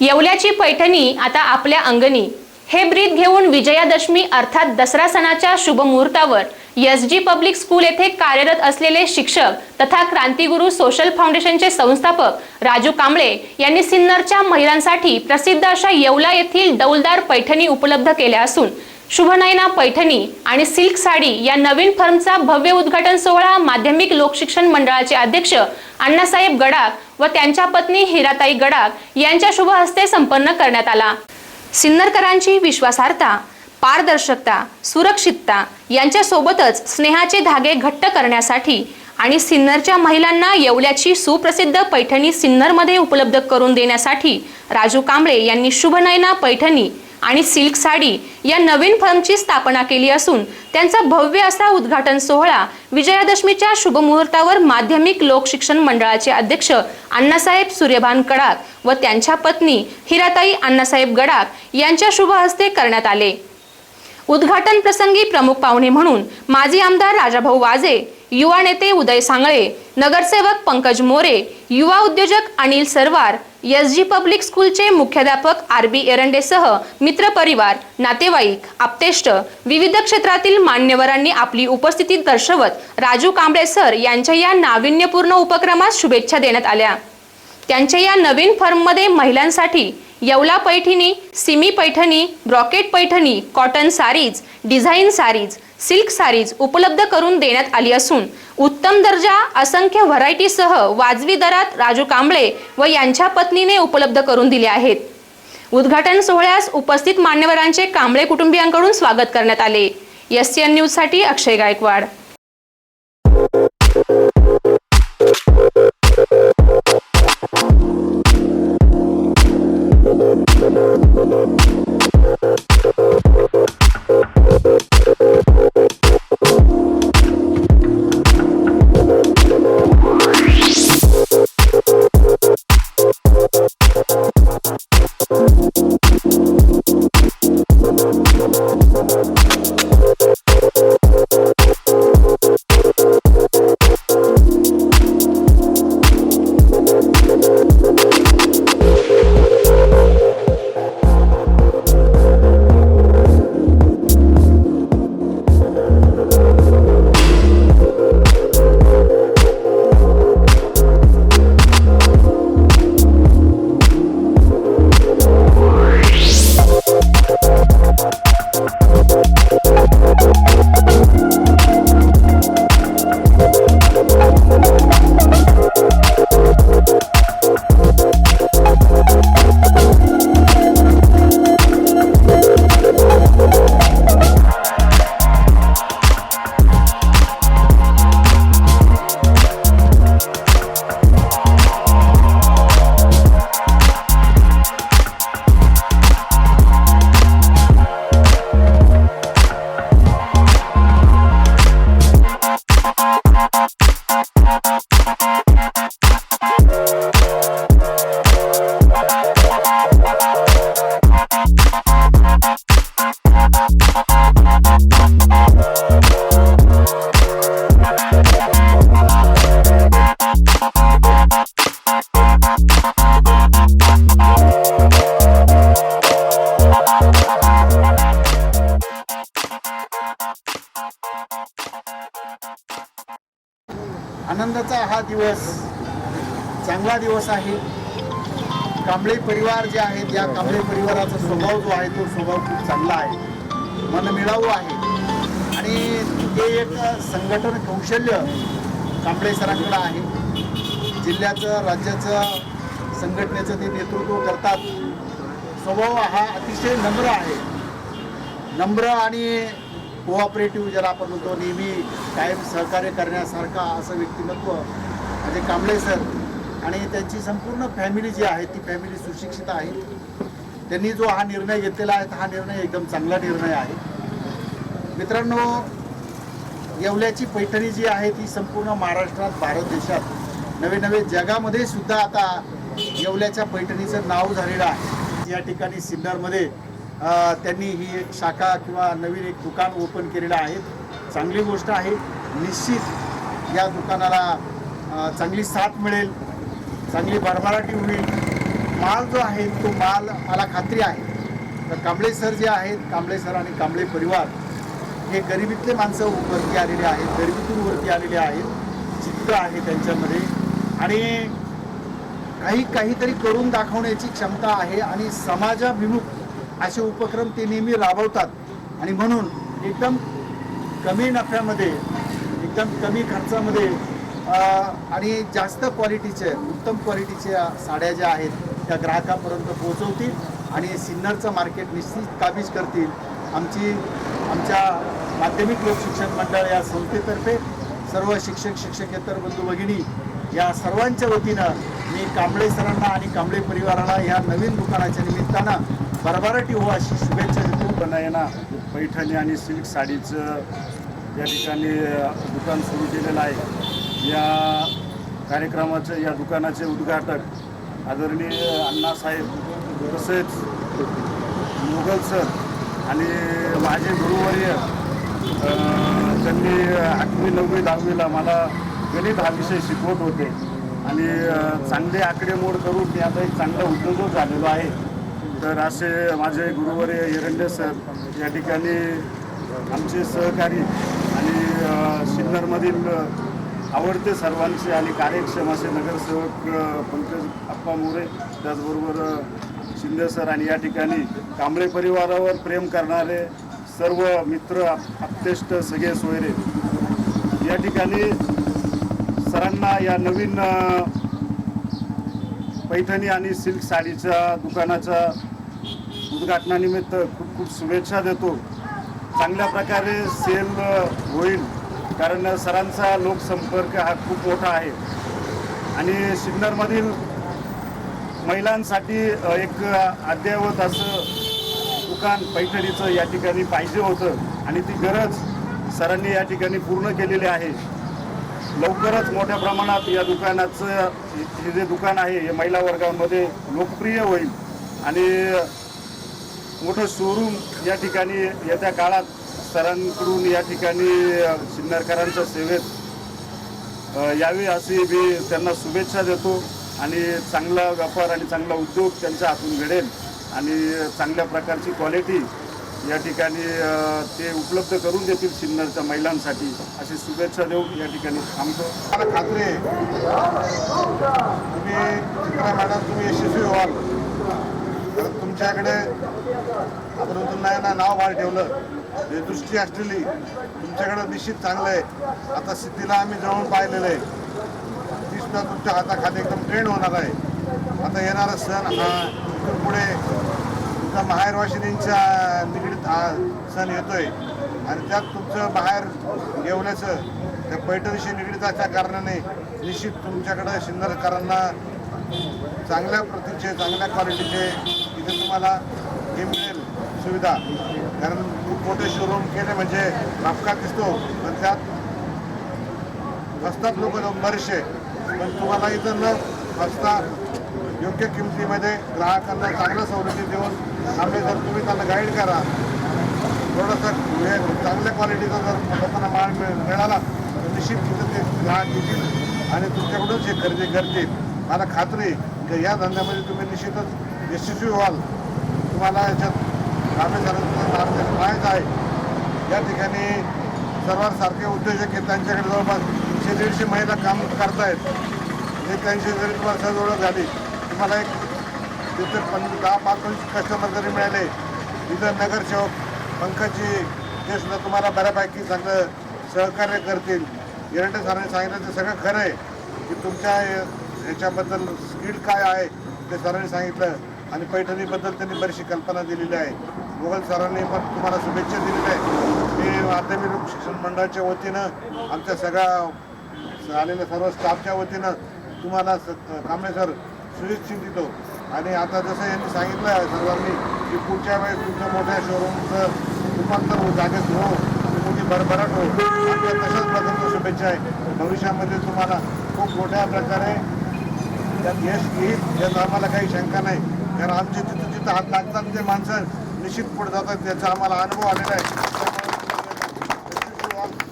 येवल्याची पैठणी आता आपल्या अंगणी. हे ब्रीद घेऊन विजयादशमी अर्थात दसरा सणाच्या शुभ मुहूर्तावर एस जी पब्लिक स्कूल येथे कार्यरत असलेले शिक्षक तथा क्रांतिगुरु सोशल फाउंडेशनचे संस्थापक राजू कांबळे यांनी सिन्नरच्या महिलांसाठी प्रसिद्ध अशा येवला येथील डौलदार पैठणी उपलब्ध केल्या असून शुभनयना पैठणी आणि सिल्क साडी या नवीन फर्मचा भव्य उद्घाटन सोहळा माध्यमिक लोकशिक्षण मंडळाचे अध्यक्ष अण्णासाहेब गडाख व त्यांच्या पत्नी हिराताई गडाख यांच्या शुभ हस्ते संपन्न करण्यात आला. सिन्नरकरांची विश्वासार्हता पारदर्शकता सुरक्षितता यांच्यासोबतच स्नेहाचे धागे घट्ट करण्यासाठी आणि सिन्नरच्या महिलांना येवल्याची सुप्रसिद्ध पैठणी सिन्नरमध्ये उपलब्ध करून देण्यासाठी राजू कांबळे यांनी शुभनयना पैठणी आणि सिल्क साडी या नवीन फर्मची स्थापना केली असून त्यांचा भव्य असा उद्घाटन सोहळा विजयादशमीच्या शुभमुहूर्तावर माध्यमिक लोकशिक्षण मंडळाचे अध्यक्ष अण्णासाहेब सूर्यभान गडाख व त्यांच्या पत्नी हिराताई अण्णासाहेब गडाख यांच्या शुभ हस्ते करण्यात आले. उद्घाटन प्रसंगी प्रमुख पाहुणे म्हणून माजी आमदार राजाभाऊ वाजे युवा नेते उदय सांगळे नगरसेवक पंकज मोरे युवा उद्योजक Anil Sarwar S G public स्कूलचे मुख्याध्यापक आर बी एरंडेसह मित्रपरिवार नातेवाईक आप्तेष्ट विविध क्षेत्रातील मान्यवरांनी आपली उपस्थिती दर्शवत राजू कांबळे सर यांच्या या नाविन्यपूर्ण उपक्रमास शुभेच्छा देण्यात आल्या. त्यांच्या या नवीन फर्ममध्ये महिलांसाठी Yeola Paithani semi Paithani brocade Paithani cotton saris design saris silk saris उपलब्ध करून देण्यात आली असून उत्तम दर्जा असंख्य व्हरायटीसह वाजवी दरात राजू कांबळे व यांच्या पत्नीने उपलब्ध करून दिले आहेत. उद्घाटन सोहळ्यास उपस्थित मान्यवरांचे कांबळे कुटुंबियांकडून स्वागत करण्यात आले. एस सी एन न्यूजसाठी अक्षय गायकवाड. दिवस चांगला दिवस आहे. कांबळे परिवार जे आहेत या कांबळे परिवाराचा स्वभाव जो आहे तो स्वभाव खूप चांगला आहे. मनमिळावू आहे. आणि ते एक संघटन कौशल्य कांबळे सरांकडं आहे. जिल्ह्याचं राज्याचं संघटनेचं ते नेतृत्व करतात. स्वभाव हा अतिशय नम्र आहे. नम्र आणि कोऑपरेटिव्ह ज्याला आपण म्हणतो नेहमी कायम सहकार्य करण्यासारखा असं व्यक्तिमत्व अजय कांबळे सर आणि त्यांची संपूर्ण फॅमिली जी आहे ती फॅमिली सुशिक्षित आहे. त्यांनी जो हा निर्णय घेतलेला आहे हा निर्णय एकदम चांगला निर्णय आहे. मित्रांनो येवल्याची पैठणी जी आहे ती संपूर्ण महाराष्ट्रात भारत देशात नवे नवे जगामध्ये सुद्धा आता येवल्याच्या पैठणीचं नाव झालेलं आहे. या ठिकाणी सिन्नरमध्ये त्यांनी ही एक शाखा किंवा नवीन एक दुकान ओपन केलेलं आहे. चांगली गोष्ट आहे. निश्चित या दुकानाला चांगली साथ मिळेल चांगली भरभराटी होईल. माल जो आहे तो माल मला खात्री आहे. तर कांबळे सर जे आहेत कांबळे सर आणि कांबळे परिवार हे गरिबीतले माणसं वरती आलेले आहेत गरिबीतून वरती आलेले आहेत. चित्त आहे त्यांच्यामध्ये. आणि काही काहीतरी करून दाखवण्याची क्षमता आहे आणि समाजाभिमुख असे उपक्रम ते नेहमी राबवतात. आणि म्हणून एकदम कमी नफ्यामध्ये एकदम कमी खर्चामध्ये आणि जास्त क्वालिटीचे उत्तम क्वालिटीच्या साड्या ज्या आहेत त्या ग्राहकापर्यंत पोहोचवतील आणि सिन्नरचं मार्केट निश्चित काबीज करतील. आमची आमच्या माध्यमिक लोकशिक्षण मंडळ या संस्थेतर्फे सर्व शिक्षक शिक्षकेतर बंधू भगिनी या सर्वांच्या वतीनं मी कांबळे सरांना आणि कांबळे परिवाराला या नवीन दुकानाच्या निमित्तानं भरभराटी हो अशी शुभेच्छा देतो. पण पैठणी आणि सिल्क साडीचं या ठिकाणी दुकान सुरू केलेलं आहे. या कार्यक्रमाचं या दुकानाचे उद्घाटक आदरणीय अण्णासाहेब तसेच मुघल सर आणि माझे गुरुवर्य त्यांनी आठवी नववी दहावीला मला गणित हा विषय शिकवत होते. आणि चांगले आकडेमोड करून मी आता एक चांगला उद्योजक झालेलो आहे. तर असे माझे गुरुवर्य हिरंडे सर या ठिकाणी आमचे सहकारी आणि सिन्नरमधील आवडते सर्वांचे आणि कार्यक्षम असे नगरसेवक पंकज अप्पा मोरे त्याचबरोबर शिंदे सर आणि या ठिकाणी कांबळे परिवारावर प्रेम करणारे सर्व मित्र आप्तेष्ट सगळे सोयरे. या ठिकाणी सरांना या नवीन पैठणी आणि सिल्क साडीच्या दुकानाच्या उद्घाटनानिमित्त खूप खूप शुभेच्छा देतो. चांगल्या प्रकारे सेल होईल. कारण सरांचा लोकसंपर्क हा खूप मोठा आहे. आणि सिन्नरमधील महिलांसाठी एक अद्ययावत असं दुकान पैठणीचं या ठिकाणी पाहिजे होतं. आणि ती गरज सरांनी या ठिकाणी पूर्ण केलेली आहे. लवकरच मोठ्या प्रमाणात या दुकानाचं हे जे दुकान आहे हे महिला वर्गामध्ये लोकप्रिय होईल. आणि मोठं शोरूम या ठिकाणी येत्या काळात सरांकडून या ठिकाणी सिन्नरकरांच्या सेवेत यावी अशी मी त्यांना शुभेच्छा देतो आणि चांगला व्यापार आणि चांगला उद्योग त्यांच्या हातून घडेल आणि चांगल्या प्रकारची क्वालिटी या ठिकाणी ते उपलब्ध करून देतील सिन्नरच्या महिलांसाठी. अशी शुभेच्छा देऊन या ठिकाणी थांबतो. मला खात्री आहे तुम्ही चित्रा मॅडम तुम्ही यशस्वी व्हाल. तर तुमच्याकडे आपण नाही ना नाव बाहेर ठेवलं. दृष्टी असलेली तुमच्याकडे निश्चित चांगलं आहे. आता सिद्धीला आम्ही जवळून पाहिलेलं आहे. ती सुद्धा तुमच्या हाताखाली एकदम ट्रेंड होणार आहे. आता येणारा सण हा पुढे तुमचा माहेरवाशिनींच्या निगडीत हा सण येतोय. आणि त्यात तुमचं बाहेर येवण्याचं त्या पैठणीशी निगडीत असल्या कारणाने निश्चित तुमच्याकडे शिंदरकरांना चांगल्या प्रतीचे चांगल्या क्वालिटीचे इथे तुम्हाला हे मिळेल सुविधा. कारण खूप मोठे शोरूम केले म्हणजे अपघात दिसतो. पण त्यात बसतात लोक बरेचसे. पण तुम्हाला इथं न बसता योग्य किमतीमध्ये ग्राहकांना चांगल्या सवलती देऊन आम्ही जर तुम्ही त्यांना गाईड करा थोडंसं हे चांगल्या क्वालिटीचा जर लोकांना माल मिळ- मिळाला तर निश्चित तिथं ते ग्राहक येतील आणि तुमच्याकडूनच हे खरेदी करतील. मला खात्री की या धंद्यामध्ये तुम्ही निश्चितच यशस्वी व्हाल. तुम्हाला याच्यात रामेश्वरांचं मार्ग माहीत आहे या ठिकाणी सर्वांसारखे उद्योजक आहेत त्यांच्याकडे जवळपास एकशे दीडशे महिला काम करतायत. म्हणजे त्यांची जरी तुम्हाला झाली तुम्हाला एक तिथे पण दहा पाच कस्टमर जरी मिळाले इथं नगरसेवक पंकजी हे सुद्धा तुम्हाला बऱ्यापैकी चांगलं सहकार्य करतील. एरंडे सरांनी सांगितलं ते सगळं खरं आहे. की तुमच्या ह्याच्याबद्दल स्किल काय आहे? ते सरांनी सांगितलं. आणि पैठणीबद्दल त्यांनी बरीचशी कल्पना दिलेली आहे. मुघल सरांनी पण तुम्हाला शुभेच्छा दिलेल्या आहे मी माध्यमिक शिक्षण मंडळाच्या वतीनं आमच्या सगळ्या आलेल्या सर्व स्टाफच्या वतीनं तुम्हाला स- कांबळे सर शुभेच्छा देतो. आणि आता जसं यांनी सांगितलं आहे सर्वांनी की पुढच्या वेळेस तुमच्या मोठ्या शोरूमचं रूपांतर हो जागेत हो मोठी भरभराट हो. आमच्या तशाच प्रकारच्या शुभेच्छा आहे. भविष्यामध्ये तुम्हाला खूप मोठ्या प्रकारे त्यात यश येईल यात आम्हाला काही शंका नाही. कारण आमचे तिथं जिथं हात लागतात ते माणसं निश्चित पुढे जातात. त्याचा आम्हाला अनुभव आलेला आहे.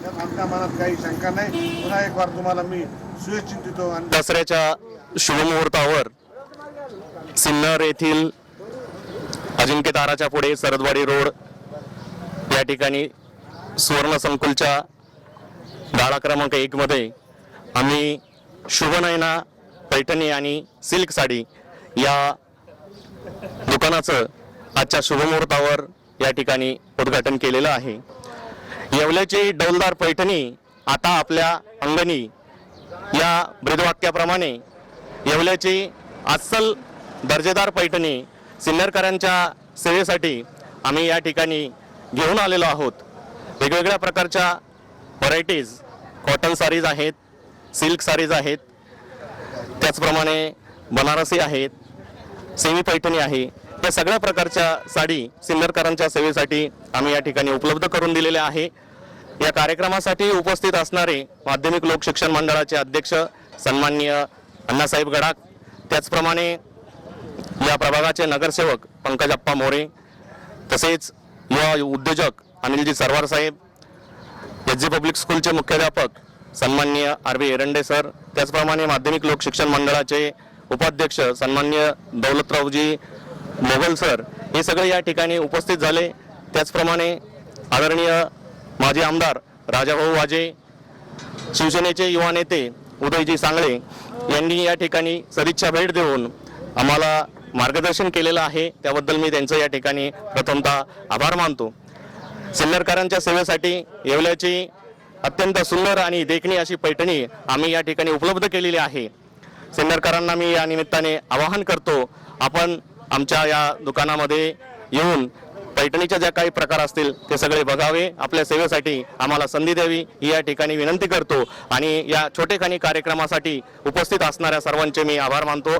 त्यात आमच्या मनात काही शंका नाही. पुन्हा एक वार तुम्हाला मी शुभेच्छा देतो आणि दसऱ्याच्या शुभमुहूर्तावर सिन्नर येथील अजिंक्य ताराच्या पुढे सरदवाडी रोड या ठिकाणी सुवर्ण संकुलच्या गाळा क्रमांक एकमध्ये आम्ही शुभनयना पैठणी आणि सिल्क साडी या दुकानाचं आजच्या शुभमुहूर्तावर या ठिकाणी उद्घाटन केलेलं आहे. येवल्याची डौलदार पैठणी आता आपल्या अंगणी या ब्रीदवाक्याप्रमाणे येवल्याची अस्सल दर्जेदार पैठणी सिन्नरकरांच्या सेवेसाठी आम्ही या ठिकाणी घेऊन आलेलो आहोत. वेगवेगळ्या प्रकारच्या व्हरायटीज कॉटन सारीज आहेत सिल्क सारीज आहेत त्याचप्रमाणे बनारसी आहेत सेमी पैठणी आहे. या सगळ्या प्रकारच्या साडी सिन्नरकरांच्या सेवेसाठी आम्ही या ठिकाणी उपलब्ध करून दिलेल्या आहे. या कार्यक्रमासाठी उपस्थित असणारे माध्यमिक लोक शिक्षण मंडळाचे अध्यक्ष सन्माननीय अण्णासाहेब गडाख त्याचप्रमाणे या प्रभागाचे नगरसेवक पंकजप्पा मोरे तसेच युवा उद्योजक अनिलजी सरवार साहेब एच जी पब्लिक स्कूलचे मुख्याध्यापक सन्माननीय आर बी एरंडे सर त्याचप्रमाणे माध्यमिक लोक शिक्षण मंडळाचे उपाध्यक्ष सन्मान्य दौलतरावजी मोगल सर हे सगळे या ठिकाणी उपस्थित झाले. त्याचप्रमाणे आदरणीय माजी आमदार राजाभाऊ वाजे शिवसेनेचे युवा नेते उदयजी सांगळे यांनी या ठिकाणी सदिच्छा भेट देऊन आम्हाला मार्गदर्शन केलेलं आहे. त्याबद्दल मी त्यांचं या ठिकाणी प्रथमतः आभार मानतो. सिन्नरकरांच्या सेवेसाठी येवल्याची अत्यंत सुंदर आणि देखणी अशी पैठणी आम्ही या ठिकाणी उपलब्ध केलेली आहे. सिन्नरकरांना मी या निमित्ताने आवाहन करतो आपण आमच्या या दुकानामध्ये येऊन पैठणीच्या ज्या काही प्रकार असतील ते सगळे बघावे. आपल्या सेवेसाठी आम्हाला संधी द्यावी ही या ठिकाणी विनंती करतो. आणि या छोटेखानी कार्यक्रमासाठी उपस्थित असणाऱ्या सर्वांचे मी आभार मानतो.